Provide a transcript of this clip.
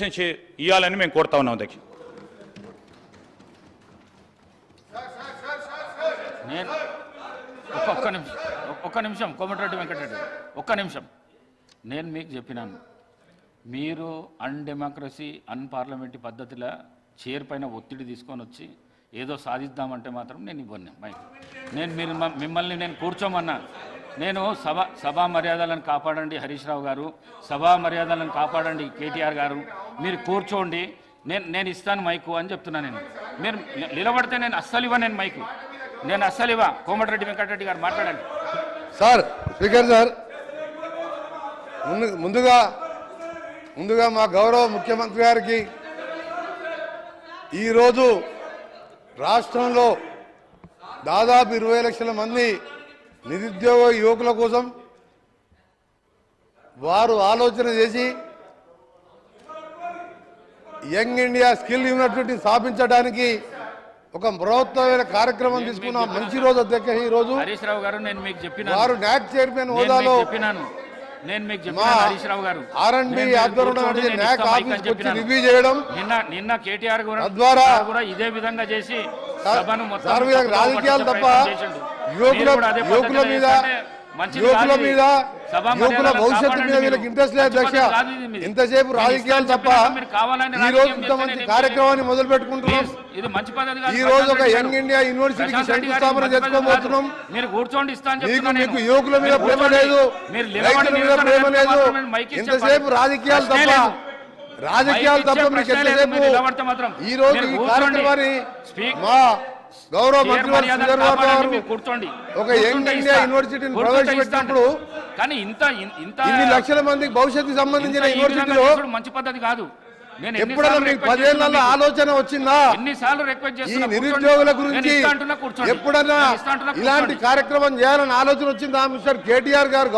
నుంచి ఇవ్వాలని మేము కోరుతా ఉన్నాం అధ్యక్ష నేను ఒక్క- ఒక్క నిమిషం ఒక్క నిమిషం కోమటిరెడ్డి వెంకటరెడ్డి ఒక్క నిమిషం. నేను మీకు చెప్పినాను మీరు అన్ డెమోక్రసీ అన్ పార్లమెంటరీ పద్ధతిలో చైర్ పైన ఒత్తిడి తీసుకొని వచ్చి ఏదో సాధిద్దామంటే మాత్రం నేను ఇవ్వను. మైక్ నేను మీరు మ- మిమ్మల్ని నేను కూర్చోమన్నా. నేను సభ సభా మర్యాదలను కాపాడండి హరీష్ రావు గారు. సభా మర్యాదలను కాపాడండి కేటీఆర్ గారు. మీరు కూర్చోండి. నేను నేను ఇస్తాను మైకు అని చెప్తున్నా నేను. మీరు నిలబడితే నేను అస్సలు ఇవ్వ నేను మైకు. నేను అస్సలు ఇవ్వ కోమటిరెడ్డి వెంకటరెడ్డి గారు మాట్లాడండి. సార్ స్పీకర్ సార్ ముందు ముందుగా ముందుగా మా గౌరవ ముఖ్యమంత్రి గారికి ఈరోజు రాష్ట్రంలో దాదాపు ఇరవై లక్షల మంది నిరుద్యోగ యువకుల కోసం వారు ఆలోచన చేసి యంగ్ ఇండియా స్కిల్ యూనివర్సిటీ స్థాపించడానికి ఒక బృహత్తమైన కార్యక్రమం తీసుకున్న మంచి రోజు అధ్యక్ష ఈ రోజు. గారు నేను మీకు వారు నాక్ చైర్మన్ హోదాలో చెప్పినాను. నేను మీకు మా చెప్పినాను హరీష్ రావు గారు ఆర్ అండ్ బి. రివ్యూ చేయడం నిన్న నిన్న కేటీఆర్ గారు కూడా ఇదే విధంగా చేసి సభను మొత్తం రాజకీయాలు తప్ప. యువకుల మీద యువకుల. మీద యువకుల భవిష్యత్తు మీద వీళ్ళకి. ఇంట్రెస్ట్ లేదు మీది. ఇంతసేపు రాజకీయాలు తప్ప ఈ రోజు ఇంత చేస్తే మంచి నేను కార్యక్రమాన్ని మొదలు పెట్టుకుంటున్నాం ఈ రోజు ఒక యంగ్. ఇండియా యూనివర్సిటీకి శంకుస్థాపన చేసుకోబోతున్నాం మీకు మీకు. యువకుల మీద ప్రేమ. లేదు రైతుల మీద ప్రేమ లేదు ఇంతసేపు. రాజకీయాలు తప్ప. రాజకీయాలు తప్ప మీకు. ఎంతసేపు. ఈ రోజు ఈ. కార్యక్రమాన్ని మా గౌరవ మంత్రి గారు ఒక యంగ్ ఇండియా. యూనివర్సిటీని ప్రవేశపెట్టినప్పుడు. కానీ ఇంత ఇంత ఇన్ని లక్షల మందికి భవిష్యత్తుకు ఇంత సంబంధించిన యూనివర్సిటీలో మంచి పద్ధతి కాదు నేను ఎప్పుడైనా మీకు పదేళ్ళలో? ఆలోచన వచ్చిందా ఎన్నిసార్లు రిక్వెస్ట్ చేస్తున్నా నిరుద్యోగుల. గురించి. ఎప్పుడన్నా ఇలాంటి. కార్యక్రమం చేయాలని ఆలోచన వచ్చిందా మిస్టర్ కేటీఆర్ గారు